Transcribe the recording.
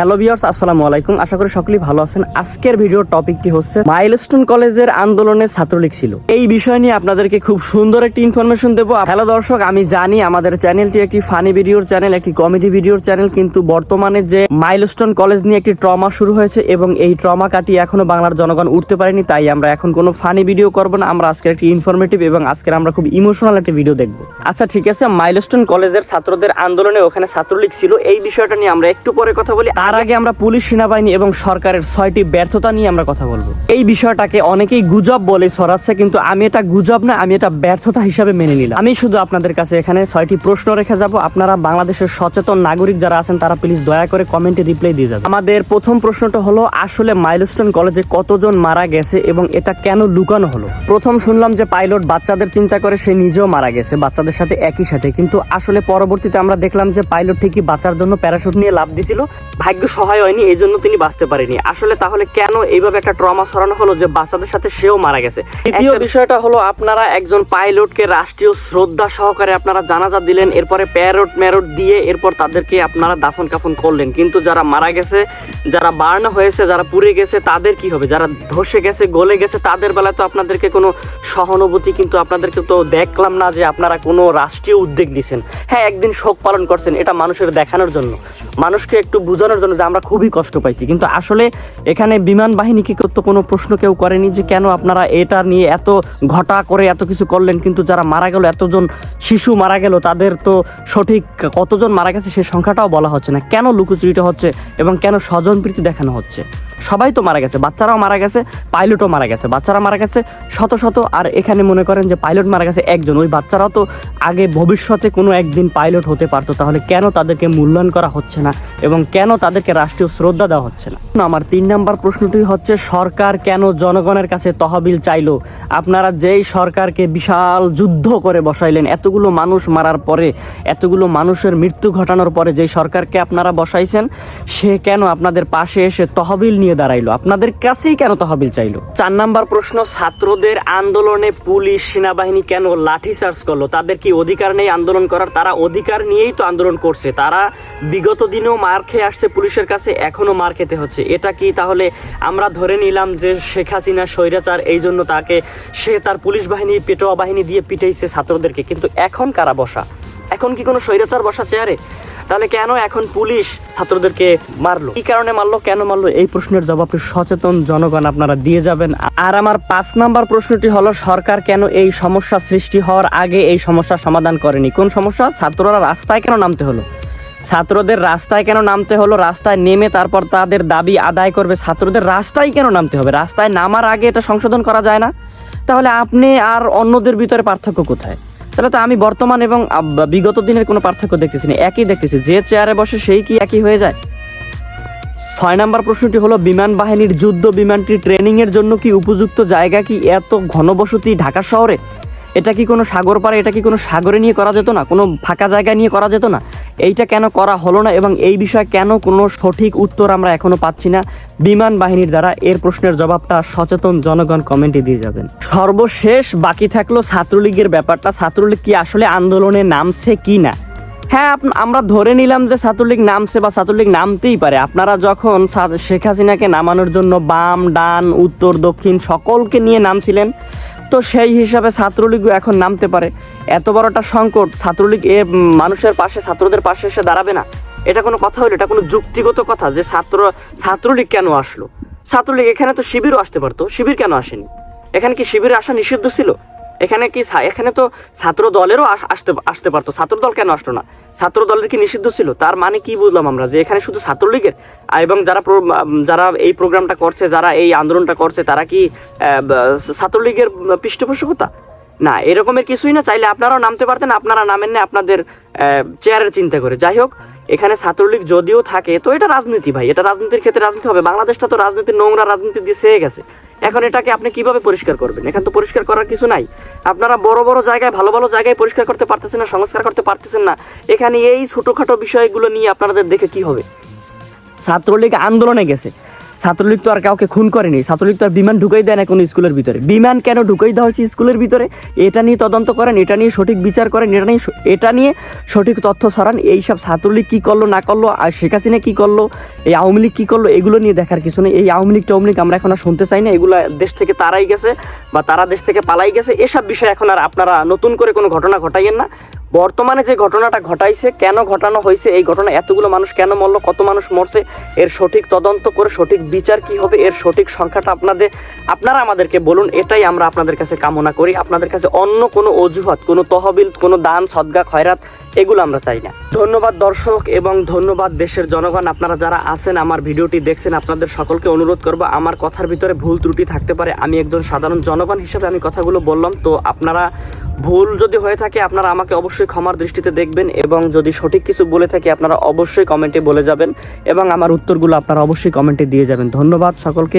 Hello বিয়ার্স আসসালামু আলাইকুম। আশা করি সকলেই ভালো আছেন। আজকের ভিডিওর টপিকটি হচ্ছে মাইলস্টোন কলেজের আন্দোলনে ছাত্রলীগ ছিল। এই বিষয় নিয়ে আপনাদেরকে খুব সুন্দর একটি ইনফরমেশন দেবো। হ্যালো দর্শক, আমি জানি আমাদের চ্যানেলটি একটি ফানি ভিডিওর চ্যানেল একটি কমেডি ভিডিওর চ্যানেল কিন্তু বর্তমানে যে মাইলস্টোন কলেজ নিয়ে একটি ট্রমা শুরু হয়েছে এবং এই ট্রমা কাটিয়ে এখনও বাংলার জনগণ উঠতে পারেনি, তাই আমরা এখন কোনো ফানি ভিডিও করব না। আমরা আজকে একটি ইনফরমেটিভ এবং আজকের আমরা খুব ইমোশনাল একটি ভিডিও দেখব। আচ্ছা ঠিক আছে মাইলস্টোন কলেজের ছাত্রদের আন্দোলনে ওখানে ছাত্রলীগ ছিল। এই বিষয়টা নিয়ে আমরা একটু পরে কথা বলি। তার আগে আমরা পুলিশ, সেনাবাহিনী এবং সরকারের ছয়টি ব্যর্থতা নিয়ে আমরা কথা বলব। এই বিষয়টাকে অনেকেই গুজব বলে ছড়াচ্ছে, কিন্তু আমি এটা গুজব না, আমি এটা ব্যর্থতা হিসাবে মেনে নিলাম। আমি শুধু আপনাদের কাছে এখানে ছয়টি প্রশ্ন রেখে যাব। আপনারা বাংলাদেশের সচেতন নাগরিক যারা আছেন, তারা প্লিজ দয়া করে কমেন্টে রিপ্লাই দিয়ে যাবেন। আমাদের প্রথম প্রশ্নটা হলো, আসলে মাইলস্টোন কলেজে কতজন মারা গেছে এবং এটা কেন লুকানো হলো? প্রথম শুনলাম যে পাইলট বাচ্চাদের চিন্তা করে, সে নিজেও মারা গেছে, বাচ্চাদের সাথে একই সাথে। কিন্তু আসলে পরবর্তীতে আমরা দেখলাম যে পাইলট ঠিকই বাচ্চার জন্য প্যারাশুট নিয়ে লাভ দিছিল। ভাগ্য সহায় হয়নি এই জন্য তিনি বাঁচতে পারেনি। আসলে তাহলে কেন এইভাবে একটা ট্রমা সরানো হলো যে বাচ্চাদের সাথে সেও মারা গেছে? দ্বিতীয় বিষয়টা হলো আপনারা একজন পাইলটকে রাষ্ট্রীয় শ্রদ্ধা সহকারে আপনারা জানাজা দিলেন এরপরে প্যারোট ম্যারোট দিয়ে এরপর তাদেরকে আপনারা দাফন কাফন করলেন। কিন্তু যারা মারা গেছে যারা বার্ন হয়েছে যারা পুড়ে গেছে তাদের কি হবে? যারা ধসে গেছে গলে গেছে তাদের বেলায় তো আপনাদেরকে কোনো সহানুভূতি কিন্তু আপনাদেরকে তো দেখলাম না যে আপনারা কোনো রাষ্ট্রীয় উদ্যোগ নিছেন। হ্যাঁ একদিন শোক পালন করছেন এটা মানুষের দেখানোর জন্য। মানুষকে একটু বোঝানোর জন্য যে আমরা খুবই কষ্ট পাইছি। কিন্তু আসলে এখানে বিমান বাহিনীকে তো কোনো প্রশ্ন কেউ করেনি যে কেন আপনারা এটা নিয়ে এত ঘটা করে এত কিছু করলেন, কিন্তু যারা মারা গেল, এতজন শিশু মারা গেল, তাদের তো সঠিক কতজন মারা গেছে সেই সংখ্যাটাও বলা হচ্ছে না। কেন লুকোচুরিটা হচ্ছে এবং কেন স্বজনপ্রীতি দেখানো হচ্ছে? সবাই তো মারা গেছে, বাচ্চারাও মারা গেছে পাইলটও মারা গেছে, বাচ্চারা মারা গেছে, শত শত, আর এখানে মনে করেন যে পাইলট মারা গেছে একজন, ওই বাচ্চারাও তো আগে ভবিষ্যতে কোনো একদিন পাইলট হতে পারতো, তাহলে কেন তাদেরকে মূল্যায়ন করা হচ্ছে না এবং কেন তাদেরকে রাষ্ট্রীয় শ্রদ্ধা দেওয়া হচ্ছে না? আমার তিন নাম্বার প্রশ্নটি হচ্ছে, সরকার কেন জনগণের কাছে তহবিল চাইলো? আপনারা যেই সরকারকে বিশাল যুদ্ধ করে বসাইলেন, এতগুলো মানুষ মারার পরে, এতগুলো মানুষের মৃত্যু ঘটানোর পরে যেই সরকারকে আপনারা বসাইছেন, সে কেন আপনাদের পাশে এসে তহবিল নিয়ে দাঁড়াইলো? আপনাদের কাছেই কেন তহবিল চাইলো? চার নাম্বার প্রশ্ন, ছাত্রদের আন্দোলনে পুলিশ, সেনাবাহিনী কেন লাঠি চার্জ করল? তাদের কি অধিকার নেই আন্দোলন করার? তারা অধিকার নিয়েই তো আন্দোলন করছে। তারা বিগত দিনেও মার খেয়ে আসছে পুলিশের কাছে এখনও মার খেতে হচ্ছে। এটা কি তাহলে আমরা ধরে নিলাম যে শেখ হাসিনা স্বৈরাচার এই জন্য তাকে সে তার পুলিশ বাহিনী, পেটোয়া বাহিনী দিয়ে পিটাইছে ছাত্রদেরকে। কিন্তু এখন কারা বসা? এখন কি কোনো স্বৈরাচার বসা চেয়ারে? তাহলে কেন এখন পুলিশ ছাত্রদেরকে মারলো? কি কারণে মারলো, কেন মারলো? এই প্রশ্নের জবাবটি সচেতন জনগণ আপনারা দিয়ে যাবেন। আর আমার পাঁচ নাম্বার প্রশ্নটি হলো, সরকার কেন এই সমস্যা সৃষ্টি হওয়ার আগে এই সমস্যার সমাধান করেনি? কোন সমস্যা? ছাত্ররা রাস্তায় কেন নামতে হলো? ছাত্রদের রাস্তায় কেন নামতে হলো? রাস্তায় নেমে তারপর তাদের দাবি আদায় করবে ছাত্রদের রাস্তায় কেন নামতে হবে? রাস্তায় নামার আগে এটা সংশোধন করা যায় না? তাহলে আপনি আর অন্যদের ভিতরে পার্থক্য কোথায়? তাহলে তো আমি বর্তমান এবং বিগত দিনের কোনো পার্থক্য দেখতেছি না, একই দেখতেছি। যে চেয়ারে বসে সেই কি একই হয়ে যায়? ছয় নম্বর প্রশ্নটি হলো, বিমান বাহিনীর যুদ্ধ বিমানটি ট্রেনিং এর জন্য কি উপযুক্ত জায়গা কি এত ঘনবসতি ঢাকা শহরে? এটা কি কোনো সাগর পাড়ে, এটা কি কোনো সাগরে নিয়ে করা যেত না? কোনো ফাঁকা জায়গায় নিয়ে করা যেত না? এইটা কেন করা হলো না এবং এই বিষয়ে কেন কোনো সঠিক উত্তর আমরা এখনও পাচ্ছি না? বিমান বাহিনীর দ্বারা এর প্রশ্নের জবাবটা সচেতন জনগণ কমেন্টে দিয়ে যাবেন। সর্বশেষ বাকি থাকল ছাত্রলীগের ব্যাপারটা। ছাত্রলীগ কি আসলে আন্দোলনে নামছে কি না? হ্যাঁ আমরা ধরে নিলাম যে ছাত্রলীগ নামছে বা ছাত্রলীগ নামতেই পারে। আপনারা যখন শেখ হাসিনাকে নামানোর জন্য বাম, ডান, উত্তর, দক্ষিণ সকলকে নিয়ে নামছিলেন তো সেই হিসাবে ছাত্রলীগও এখন নামতে পারে। এত বড়টা সংকট, ছাত্রলীগ এ মানুষের পাশে, ছাত্রদের পাশে এসে দাঁড়াবে না। এটা কোনো কথা হলো? এটা কোনো যুক্তিগত কথা যে ছাত্র, ছাত্রলীগ কেন আসলো? ছাত্রলীগ এখানে তো শিবিরও আসতে পারতো। শিবির কেন আসেনি? এখানে কি শিবিরে আসা নিষিদ্ধ ছিল? এখানে কি এখানে তো ছাত্র দলেরও আসতে আসতে পারতো। ছাত্র দল কেন আসলো না? ছাত্র দলের কি নিষিদ্ধ ছিল? তার মানে কি বুঝলাম আমরা যে এখানে শুধু ছাত্রলীগের? এবং যারা যারা এই প্রোগ্রামটা করছে, যারা এই আন্দোলনটা করছে, তারা কি ছাত্রলীগের পৃষ্ঠপোষকতা? না, এরকমের কিছুই না। চাইলে আপনারাও নামতে পারতেন, আপনারা নামেন না আপনাদের চেয়ারের চিন্তা করে। যাই হোক, এখানে ছাত্রলীগ যদিও থাকে, তো এটা রাজনীতি ভাই, এটা রাজনীতির ক্ষেত্রে রাজনীতি হবে। বাংলাদেশটা তো রাজনীতির নোংরা রাজনীতি দিয়ে গেছে। এখন এটাকে আপনি কীভাবে পরিষ্কার করবেন? এখানে তো পরিষ্কার করার কিছু নাই। আপনারা বড় বড় জায়গায়, ভালো ভালো জায়গায় পরিষ্কার করতে পারতেছেন না, সংস্কার করতে পারতেছেন না। এখানে এই ছোটোখাটো বিষয়গুলো নিয়ে আপনাদের দেখে কি হবে? ছাত্রলীগ আন্দোলনে গেছে। ছাত্রলীগ তো আর কাউকে খুন করেনি। ছাত্রলীগ তো আর বিমান ঢুকাই দেয় না কোনো স্কুলের ভিতরে। বিমান কেন ঢুকাই দেওয়া হয়েছে স্কুলের ভিতরে? এটা নিয়ে তদন্ত করেন, এটা নিয়ে সঠিক বিচার করেন, এটা নিয়ে এটা নিয়ে সঠিক তথ্য ছড়ান। এইসব ছাত্রলীগ কী করল, না করল, আর শেখ হাসিনা কী করল, এই আওয়ামী লীগ কী করল, এগুলো নিয়ে দেখার কিছু নেই। এই আওয়ামী লীগ টাওয়ামী লীগ আমরা এখন আর শুনতে চাই না। এগুলো দেশ থেকে তারাই গেছে বা তারা দেশ থেকে পালাই গেছে। এসব বিষয়ে এখন আর আপনারা নতুন করে কোনো ঘটনা ঘটাইয়েন না। বর্তমানে যে ঘটনাটা ঘটাইছে, কেন ঘটানো হয়েছে এই ঘটনা এতগুলো মানুষ কেন মরলো, কত মানুষ মরছে, এর সঠিক তদন্ত করে সঠিক বিচার কি হবে, এর সঠিক সংখ্যাটা আপনাদের, আপনারা আমাদেরকে বলুন, এটাই আমরা আপনাদের কাছে কামনা করি। আপনাদের কাছে অন্য কোনো অজুহাত, কোনো তহবিল, কোনো দান, সদ্গা, খয়রাত, এগুলো আমরা চাই না। ধন্যবাদ দর্শক এবং ধন্যবাদ দেশের জনগণ। আপনারা যারা আছেন, আমার ভিডিওটি দেখছেন, আপনাদের সকলকে অনুরোধ করব, আমার কথার ভিতরে ভুল ত্রুটি থাকতে পারে। আমি একজন সাধারণ জনগণ হিসেবে আমি কথাগুলো বললাম, তো আপনারা ভুল যদি হয়ে থাকে, আপনারা আমাকে অবশ্যই ক্ষমার দৃষ্টিতে দেখবেন এবং যদি সঠিক কিছু বলে থাকে, আপনারা অবশ্যই কমেন্টে বলে যাবেন এবং আমার উত্তরগুলো আপনারা অবশ্যই কমেন্টে দিয়ে যাবেন। ধন্যবাদ সকলকে।